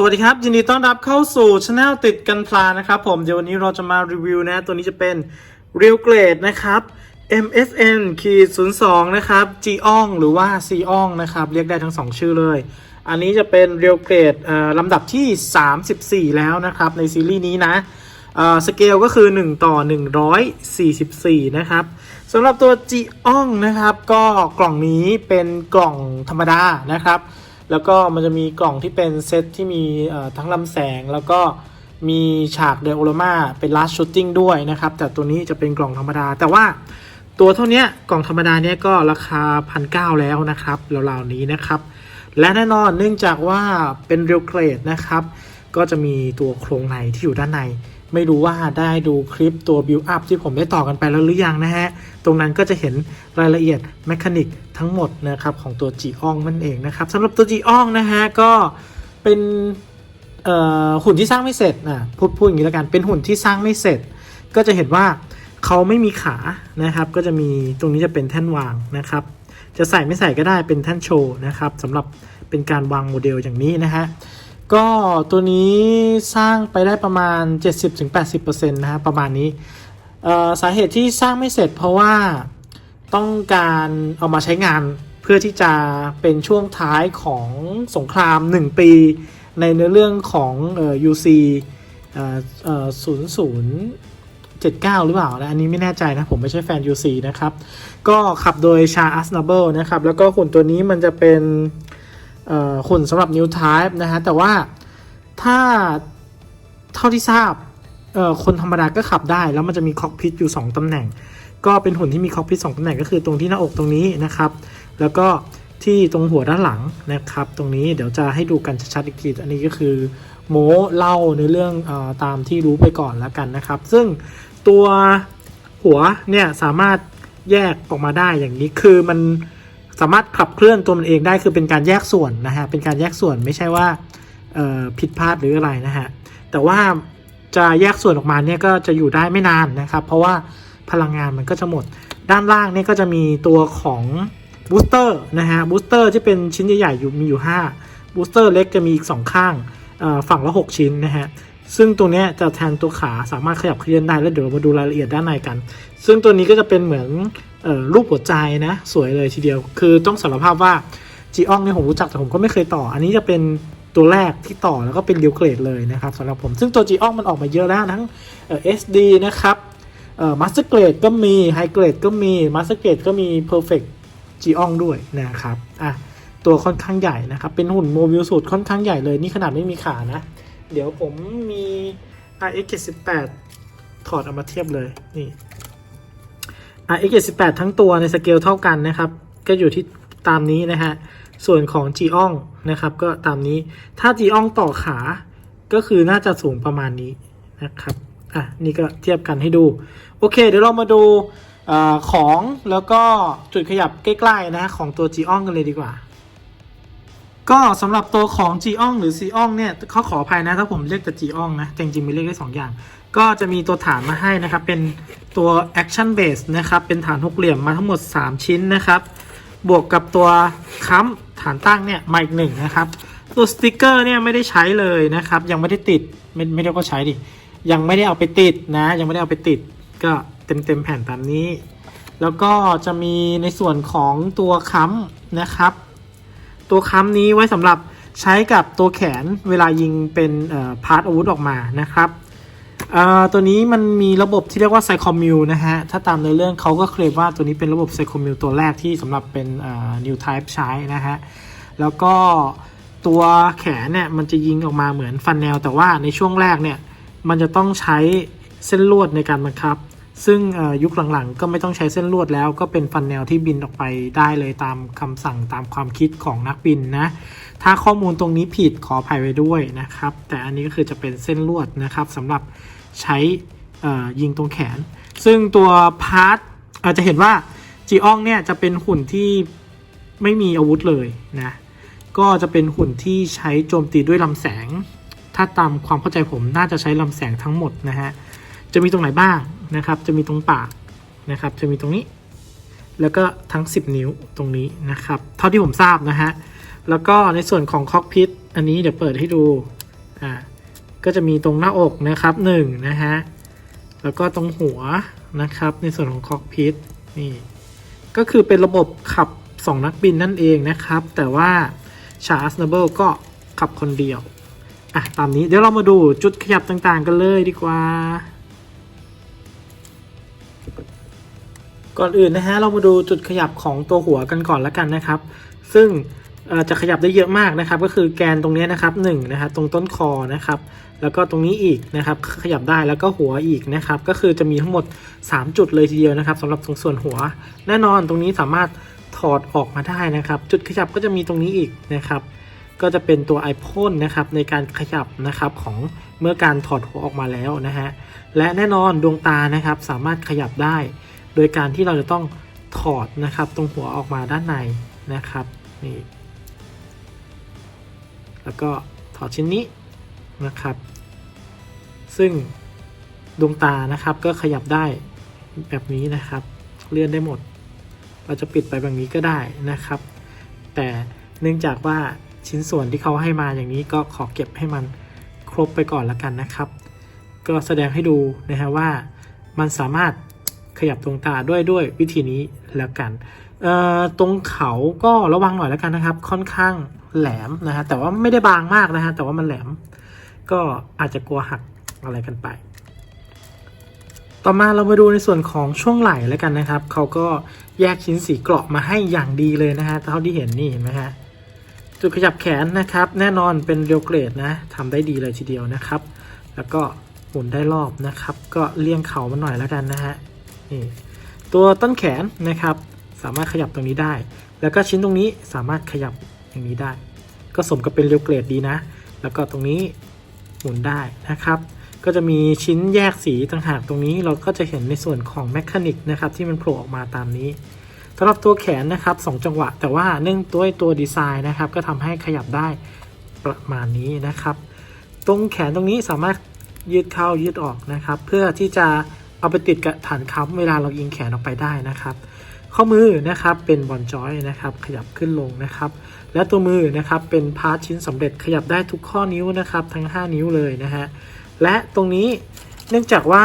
สวัสดีครับ ยินดีต้อนรับเข้าสู่ช anel ติดกันพลานะครับผมเดี๋ยววันนี้เราจะมารีวิวนะ ตัวนี้จะเป็น Real Grade นะครับ MSN ขีด02 นะครับ G o n หรือว่า C o n นะครับ เรียกได้ทั้ง 2 ชื่อเลย อันนี้จะเป็น Real Grade เอ่อลำดับที่ 34 แล้วนะครับ ในซีรีส์นี้นะอ่อสเกลก็คือ 1 ต่อ 144 นะครับสำหรับตัว G o n นะครับ ก็กล่องนี้เป็นกล่องธรรมดานะครับ แล้วก็มันจะมีกล่องที่เป็นเซตที่มีทั้งลำแสง แล้วก็มีฉากเดโอโ m มาเป็นลาสชูตติ้งด้วยนะครับ แต่ตัวนี้จะเป็นกล่องธรรมดา แต่ว่าตัวเท่านี้กล่องธรรมดาเนี้ยก็ราคาพันเแล้วนะครับราวๆนี้นะครับ และแน่นอนเนื่องจากว่าเป็นเรียลเกรดนะครับ ก็จะมีตัวโครงในที่อยู่ด้านใน ไม่รู้ว่าได้ดูคลิปตัวบิวอัพที่ผมได้ต่อกันไปแล้วหรือยังนะฮะ ตรงนั้นก็จะเห็นรายละเอียดแมคานิกทั้งหมดนะครับของตัว G อองนั่นเองนะครับสำหรับตัว G อองนะฮะก็เป็นหุ่นที่สร้างไม่เสร็จนะพูดพูดอย่างนี้แล้วกันเป็นหุ่นที่สร้างไม่เสร็จ ก็จะเห็นว่าเขาไม่มีขานะครับ ก็จะมีตรงนี้จะเป็นแท่นวางนะครับ จะใส่ไม่ใส่ก็ได้เป็นแท่นโชว์นะครับสำหรับเป็นการวางโมเดลอย่างนี้นะฮะ ก็ตัวนี้สร้างไปได้ประมาณ 70-80%นะฮะประมาณนี้สาเหตุที่สร้างไม่เสร็จเพราะว่าต้องการเอามาใช้งานเพื่อที่จะเป็นช่วงท้ายของสงคราม 1 ปี ในเนื้อเรื่องของเอ่อ UC เอ่อเอ่อ0079หรือเปล่านะอันนี้ไม่แน่ใจนะ ผมไม่ใช่แฟน UC นะครับ ก็ขับโดยชาอัสนาเบิลนะครับ แล้วก็หุ่นตัวนี้มันจะเป็น หุ่นสำหรับ New Type นะฮะแต่ว่าถ้าเท่าที่ทราบคนธรรมดาก็ขับได้ แล้วมันจะมีคอกพิทอยู่ 2ตำแหน่ง ก็เป็นหุ่นที่มีคอกพิท2ตำแหน่งก็คือตรงที่หน้าอกตรงนี้นะครับ แล้วก็ที่ตรงหัวด้านหลังนะครับ ตรงนี้เดี๋ยวจะให้ดูกันชัดๆอีกทีอันนี้ก็คือโมเล่าในเรื่องอตามที่รู้ไปก่อนแล้วกันนะครับ ซึ่งตัวหัวเนี่ยสามารถแยกออกมาได้อย่างนี้คือมัน สามารถขับเคลื่อนตัวมันเองได้คือเป็นการแยกส่วนนะฮะเป็นการแยกส่วนไม่ใช่ว่าผิดพลาดหรืออะไรนะฮะแต่ว่าจะแยกส่วนออกมาเนี่ยก็จะอยู่ได้ไม่นานนะครับ เพราะว่าพลังงานมันก็จะหมด ด้านล่างเนี่ยก็จะมีตัวของบูสเตอร์นะฮะบูสเตอร์ที่เป็นชิ้นใหญ่ๆอยู่มีอยู่5บูสเตอร์เล็กจะมีอีก 2 ข้างฝั่งละ 6 ชิ้นนะฮะซึ่งตัวนี้จะแทนตัวขาสามารถขยับเคลื่อนได้แล้วเดี๋ยวเรามาดูรายละเอียดด้านในกัน ซึ่งตัวนี้ก็จะเป็นเหมือน รูปหัวใจนะ สวยเลยทีเดียว คือต้องสารภาพว่าจีอองเนี่ยผมรู้จักแต่ผมก็ไม่เคยต่อ อันนี้จะเป็นตัวแรกที่ต่อแล้วก็เป็นเรียวเกรดเลยนะครับสำหรับผม ซึ่งตัวจีอองมันออกมาเยอะแล้วทั้งเออ SD นะครับเอ่อมาสเตอร์เกรดก็มีไฮเกรดก็มีมาสเตอร์เกรดก็มี Perfect จีอองด้วยนะครับอะตัวค่อนข้างใหญ่นะครับ เป็นหุ่นโมบิลสูตรค่อนข้างใหญ่เลย นี่ขนาดไม่มีขานะ เดี๋ยวผมมี RX 78ถอดเอามาเทียบเลยนี่ RX 78ทั้งตัวในสเกลเท่ากันนะครับ ก็อยู่ที่ตามนี้นะฮะ ส่วนของ g อ o n นะครับ ก็ตามนี้ ถ้า g อ o n ต่อขาก็คือน่าจะสูงประมาณนี้นะครับ อะ นี่ก็เทียบกันให้ดู โอเค เดี๋ยวเรามาดูอของแล้วก็จุดขยับใกล้ๆนะของตัว g อ o n กันเลยดีกว่า ก็สำหรับตัวของ g อ o n หรือ c อ o n เนี่ยเขาขออภัยนะถ้าผมเรียกแต่ g อ o n นะจริงๆมีเรียกได้สองอย่าง ก็จะมีตัวฐานมาให้นะครับ เป็นตัว action base นะครับ เป็นฐานหกเหลี่ยมมาทั้งหมด 3 ชิ้นนะครับ บวกกับตัวค้ำฐานตั้งเนี่ยมาอีกหนึ่งนะครับ ตัวสติกเกอร์เนี่ยไม่ได้ใช้เลยนะครับ ยังไม่ได้ติด ไม่ไม่ได้ก็ใช้ดิ ยังไม่ได้เอาไปติดนะ ยังไม่ได้เอาไปติด ก็เต็มเต็มแผ่นตามนี้ แล้วก็จะมีในส่วนของตัวค้ำนะครับ ตัวค้ำนี้ไว้สำหรับใช้กับตัวแขนเวลายิงเป็นพาร์ทอาวุธออกมานะครับ อ่อตัวนี้มันมีระบบที่เรียกว่าไซคอมมิวนะฮะ ถ้าตามในเรื่องเขาก็เคลมว่าตัวนี้เป็นระบบไซคอมมิวตัวแรกที่สำหรับเป็นนิวไทป์ใช้นะฮะ แล้วก็ตัวแขนเนี่ยมันจะยิงออกมาเหมือนฟันแนว แต่ว่าในช่วงแรกเนี่ยมันจะต้องใช้เส้นลวดในการบังคับ ซึ่งยุคหลังๆ ก็ไม่ต้องใช้เส้นลวดแล้ว ก็เป็นฟันแนวที่บินออกไปได้เลยตามคำสั่งตามความคิดของนักบินนะ ถ้าข้อมูลตรงนี้ผิดขออภัยไว้ด้วยนะครับ แต่อันนี้ก็คือจะเป็นเส้นลวดนะครับสำหรับ ใช้ยิงตรงแขน ซึ่งตัวพาร์ทอาจจะเห็นว่าจีอองเนี่ยจะเป็นหุ่นที่ไม่มีอาวุธเลยนะก็จะเป็นหุ่นที่ใช้โจมตีด้วยลำแสง ถ้าตามความเข้าใจผมน่าจะใช้ลำแสงทั้งหมดนะฮะจะมีตรงไหนบ้างนะครับ จะมีตรงปากนะครับ จะมีตรงนี้ แล้วก็ทั้ง 10 นิ้วตรงนี้นะครับ เท่าที่ผมทราบนะฮะ แล้วก็ในส่วนของคอกพิทอันนี้เดี๋ยวเปิดให้ดู อ่า ก็จะมีตรงหน้าอกนะครับหนึ่งนะฮะแล้วก็ตรงหัวนะครับ ในส่วนของคอกพิทนี่ก็คือเป็นระบบขับ 2 นักบินนั่นเองนะครับ แต่ว่าชาร์สเนเบิลก็ขับคนเดียวอะตามนี้เดี๋ยวเรามาดูจุดขยับต่างๆ กันเลยดีกว่า ก่อนอื่นนะฮะเรามาดูจุดขยับของตัวหัวกันก่อนแล้วกันนะครับ ซึ่งจะขยับได้เยอะมากนะครับ ก็คือแกนตรงนี้นะครับหนึ่งนะครับตรงต้นคอนะครับ แล้วก็ตรงนี้อีกนะครับขยับได้แล้วก็หัวอีกนะครับก็คือจะมีทั้งหมด 3 จุดเลยทีเดียวนะครับสำหรับตรงส่วนหัว แน่นอนตรงนี้สามารถถอดออกมาได้นะครับ จุดขยับก็จะมีตรงนี้อีกนะครับ ก็จะเป็นตัวไอพ่นนะครับในการขยับนะครับของเมื่อการถอดหัวออกมาแล้วนะฮะและแน่นอนดวงตานะครับสามารถขยับได้ โดยการที่เราจะต้องถอดนะครับตรงหัวออกมาด้านในนะครับนี่แล้วก็ถอดชิ้นนี้ นะครับ ซึ่งดวงตานะครับก็ขยับได้แบบนี้นะครับ เลื่อนได้หมด เราจะปิดไปแบบนี้ก็ได้นะครับ แต่เนื่องจากว่าชิ้นส่วนที่เขาให้มาอย่างนี้ก็ขอเก็บให้มันครบไปก่อนละกันนะครับ ก็แสดงให้ดูนะฮะว่ามันสามารถขยับดวงตาด้วยด้วยวิธีนี้แล้วกันตรงเขาก็ระวังหน่อยแล้วกันนะครับ ค่อนข้างแหลมนะฮะแต่ว่าไม่ได้บางมากนะฮะแต่ว่ามันแหลม ก็อาจจะกลัวหักอะไรกันไป ต่อมาเรามาดูในส่วนของช่วงไหล่แล้วกันนะครับ เขาก็แยกชิ้นสีเกราะมาให้อย่างดีเลยนะฮะเท่าที่เห็นนี่เห็นไหมฮะจุดขยับแขนนะครับ แน่นอนเป็นเรียวเกรดนะทำได้ดีเลยทีเดียวนะครับ แล้วก็หมุนได้รอบนะครับ ก็เลี่ยงเข่ามันหน่อยแล้วกันนะฮะนี่ตัวต้นแขนนะครับ สามารถขยับตรงนี้ได้ แล้วก็ชิ้นตรงนี้สามารถขยับอย่างนี้ได้ ก็สมกับเป็นเรียวเกรดดีนะ แล้วก็ตรงนี้ หมุนได้นะครับ ก็จะมีชิ้นแยกสีต่างหากตรงนี้เราก็จะเห็นในส่วนของแมคานิกนะครับที่มันโผล่ออกมาตามนี้สำหรับตัวแขนนะครับสองจังหวะ แต่ว่าเนื่องด้วยตัวดีไซน์นะครับ ก็ทำให้ขยับได้ประมาณนี้นะครับ ตรงแขนตรงนี้สามารถยืดเข้ายืดออกนะครับ เพื่อที่จะเอาไปติดกับฐานค้ำเวลาเรายิงแขนออกไปได้นะครับ ข้อมือนะครับเป็นบอลจอยนะครับขยับขึ้นลงนะครับ และตัวมือนะครับเป็นพาร์ทชิ้นสำเร็จขยับได้ทุกข้อนิ้วนะครับทั้ง 5 นิ้วเลยนะฮะและตรงนี้เนื่องจากว่า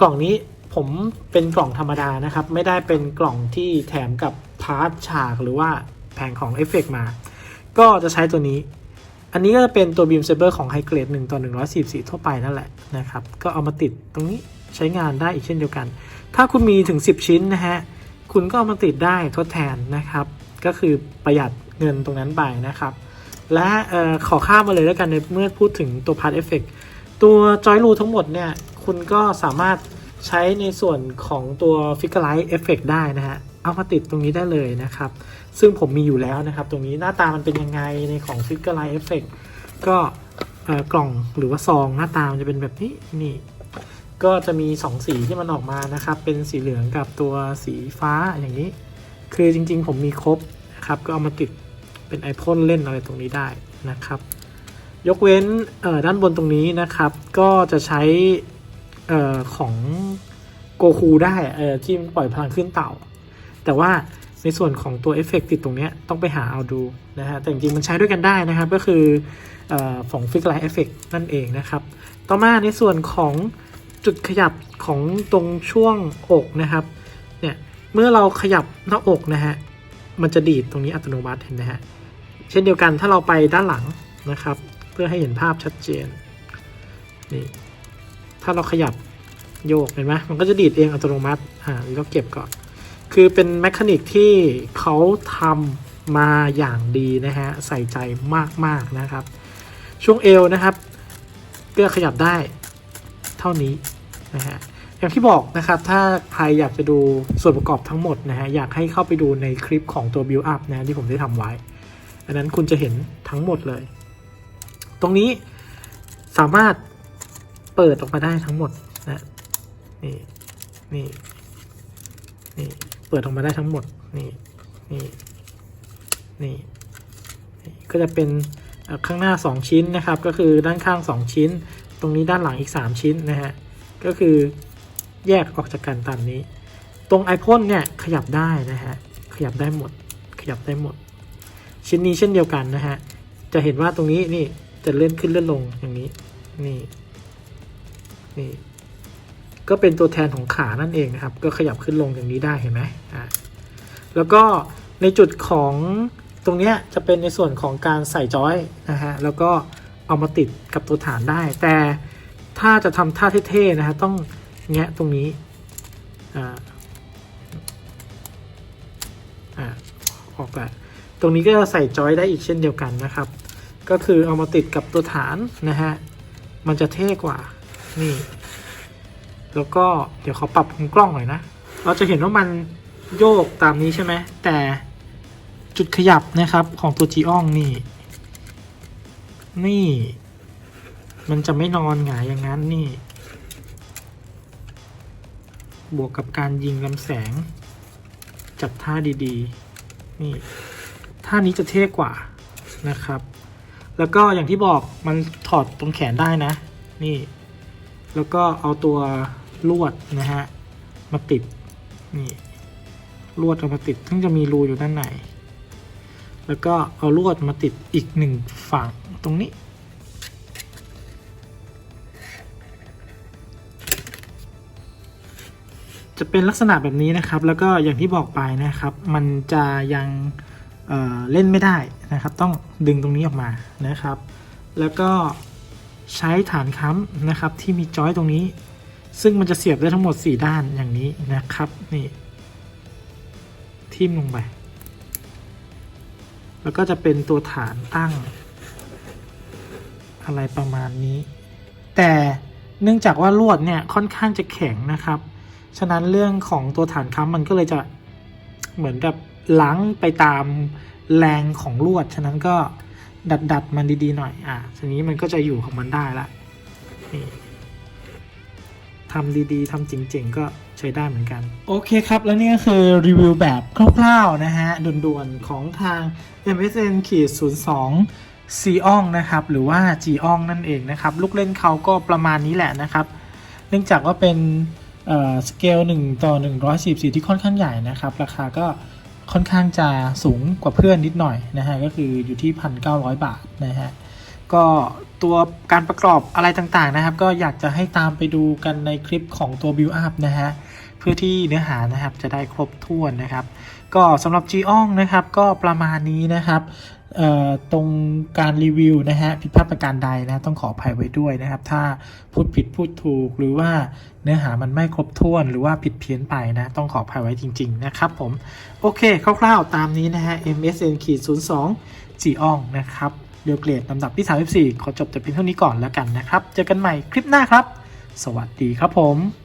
กล่องนี้ผมเป็นกล่องธรรมดานะครับ ไม่ได้เป็นกล่องที่แถมกับพาร์ทฉากหรือว่าแผงของเอฟเฟกมา ก็จะใช้ตัวนี้ อันนี้ก็จะเป็นตัว Beam Saber ของ High Grade 1ต่อ144 ทั่วไปนั่นแหละนะครับ ก็เอามาติดตรงนี้ ใช้งานได้อีกเช่นเดียวกัน ถ้าคุณมีถึง 10 ชิ้นนะฮะ คุณก็เอามาติดได้ทดแทนนะครับ ก็คือประหยัดเงินตรงนั้นไปนะครับ และออขอข้ามมาเลยแล้วกันในเมื่อพูดถึงตัว Part Effect ตัวจอยรูทั้งหมดเนี่ย คุณก็สามารถใช้ในส่วนของตัว Figure Effect ได้นะฮะ เอามาติดตรงนี้ได้เลยนะครับ ซึ่งผมมีอยู่แล้วนะครับ ตรงนี้หน้าตามันเป็นยังไงในของ Figure Effect ก็เอ่อกล่องหรือว่าซองหน้าตามันจะเป็นแบบนี้นี่ ก็จะมี 2 สีที่มันออกมานะครับ เป็นสีเหลืองกับตัวสีฟ้าอย่างนี้ คือจริงๆ ผมมีครบนะครับ ก็เอามาติดเป็นไอพ่นเล่นอะไรตรงนี้ได้นะครับ ยกเว้นด้านบนตรงนี้นะครับ ก็จะใช้ออของโกคูได้เอ่อที่ปล่อยพลังขึ้นเต่า แต่ว่าในส่วนของตัวเอฟเฟกติดตรงนี้ต้องไปหาเอาดูนะฮะแต่จริงๆมันใช้ด้วยกันได้นะครับ ก็คือฝ่อของฟิกไลท์เอฟเฟกนั่นเองนะครับ ต่อมาในส่วนของ จุดขยับของตรงช่วงอกนะครับเนี่ยเมื่อเราขยับหน้าอกนะฮะมันจะดีดตรงนี้อัตโนมัติเห็นไหมฮะเช่นเดียวกันถ้าเราไปด้านหลังนะครับ เพื่อให้เห็นภาพชัดเจนนี่ถ้าเราขยับโยกเห็นไหมมันก็จะดีดเองอัตโนมัติอ่านี่เราเก็บก่อน คือเป็นแมคานิกที่เขาทำมาอย่างดีนะฮะใส่ใจมากๆนะครับ ช่วงเอวนะครับก็ขยับได้เท่านี้ นะฮะอย่างที่บอกนะครับ ถ้าใครอยากจะดูส่วนประกอบทั้งหมดนะฮะ อยากให้เข้าไปดูในคลิปของตัว Build Up นะที่ผมได้ทำไว้ อันนั้นคุณจะเห็นทั้งหมดเลย ตรงนี้สามารถเปิดออกมาได้ทั้งหมดนะ นี่ นี่ นี่ เปิดออกมาได้ทั้งหมด นี่ นี่ นี่ ก็จะเป็นข้างหน้า 2 ชิ้นนะครับ ก็คือด้านข้าง 2 ชิ้น ตรงนี้ด้านหลังอีก 3 ชิ้นนะฮะ ก็คือแยกออกจากกันตามนี้ ตรงไอพ่นเนี่ยขยับได้นะฮะ ขยับได้หมด ขยับได้หมด ชิ้นนี้เช่นเดียวกันนะฮะ จะเห็นว่าตรงนี้นี่จะเลื่อนขึ้นเลื่อนลงอย่างนี้ นี่ นี่ ก็เป็นตัวแทนของขานั่นเองนะครับ ก็ขยับขึ้นลงอย่างนี้ได้เห็นไหมอ่าแล้วก็ในจุดของตรงนี้จะเป็นในส่วนของการใส่จอยนะฮะ แล้วก็เอามาติดกับตัวฐานได้ แต่ ถ้าจะทำท่าเท่ๆนะฮะต้องแงะตรงนี้อ่าอ่าออกแบบตรงนี้ก็ใส่จอยได้อีกเช่นเดียวกันนะครับ ก็คือเอามาติดกับตัวฐานนะฮะมันจะเท่กว่านี่แล้วก็เดี๋ยวเขาปรับมุมกล้องหน่อยนะ เราจะเห็นว่ามันโยกตามนี้ใช่ไหม แต่จุดขยับนะครับของตัวจีอองนี่ นี่ มันจะไม่นอนหงายอย่างนั้นนี่ บวกกับการยิงลำแสง จัดท่าดีๆ นี่ ท่านี้จะเท่กว่านะครับ แล้วก็อย่างที่บอกมันถอดตรงแขนได้นะ นี่ แล้วก็เอาตัวลวดนะฮะ มาติด นี่ ลวดเอามาติด ซึ่งจะมีรูอยู่ด้านใน แล้วก็เอาลวดมาติดอีกหนึ่งฝั่งตรงนี้ จะเป็นลักษณะแบบนี้นะครับ แล้วก็อย่างที่บอกไปนะครับ มันจะยังเเล่นไม่ได้นะครับ ต้องดึงตรงนี้ออกมานะครับ แล้วก็ใช้ฐานค้ำนะครับ ที่มีจอยตรงนี้ ซึ่งมันจะเสียบได้ทั้งหมด 4 ด้านอย่างนี้นะครับนี่ทิ่มลงไป แล้วก็จะเป็นตัวฐานตั้ง อะไรประมาณนี้ แต่เนื่องจากว่าลวดเนี่ยค่อนข้างจะแข็งนะครับ ฉะนั้นเรื่องของตัวฐานค้ำมันก็เลยจะเหมือนกับล้างไปตามแรงของลวด ฉะนั้นก็ดัดดัดมันดีๆหน่อย อะทีนี้มันก็จะอยู่ของมันได้ละนี่ทำดีๆทำจริง ๆ ก็ใช้ได้เหมือนกัน โอเคครับ แล้วนี่ก็คือรีวิวแบบคร่าวๆนะฮะด่วนๆ ของทาง MSN ขีด02 c อองนะครับ หรือว่า G อองนั่นเองนะครับ ลูกเล่นเขาก็ประมาณนี้แหละนะครับ เนื่องจากว่าเป็น สเกล1ต่อ144 ที่ค่อนข้างใหญ่นะครับ ราคาก็ค่อนข้างจะสูงกว่าเพื่อนนิดหน่อยนะฮะ ก็คืออยู่ที่ 1,900 บาทนะฮะ ก็ตัวการประกอบอะไรต่างๆนะครับ ก็อยากจะให้ตามไปดูกันในคลิปของตัว Build Up นะฮะ เพื่อที่เนื้อหานะครับจะได้ครบถ้วนนะครับ ก็สำหรับ g อ o n นะครับ ก็ประมาณนี้นะครับ ตรงการรีวิวนะฮะผิดพลาดประการใดนะต้องขออภัยไว้ด้วยนะครับ ถ้าพูดผิดพูดถูกหรือว่าเนื้อหามันไม่ครบถ้วนหรือว่าผิดเพี้ยนไปนะต้องขออภัยไว้จริง ๆ นะครับผมโอเคคร่าวๆตามนี้นะฮะ MSN ขีด02 g อ o n นะครับเรียวเกรดลำดับที่ 34 ขอจบแต่เพียงเท่านี้ก่อนแล้วกันนะครับ เจอกันใหม่คลิปหน้าครับ สวัสดีครับผม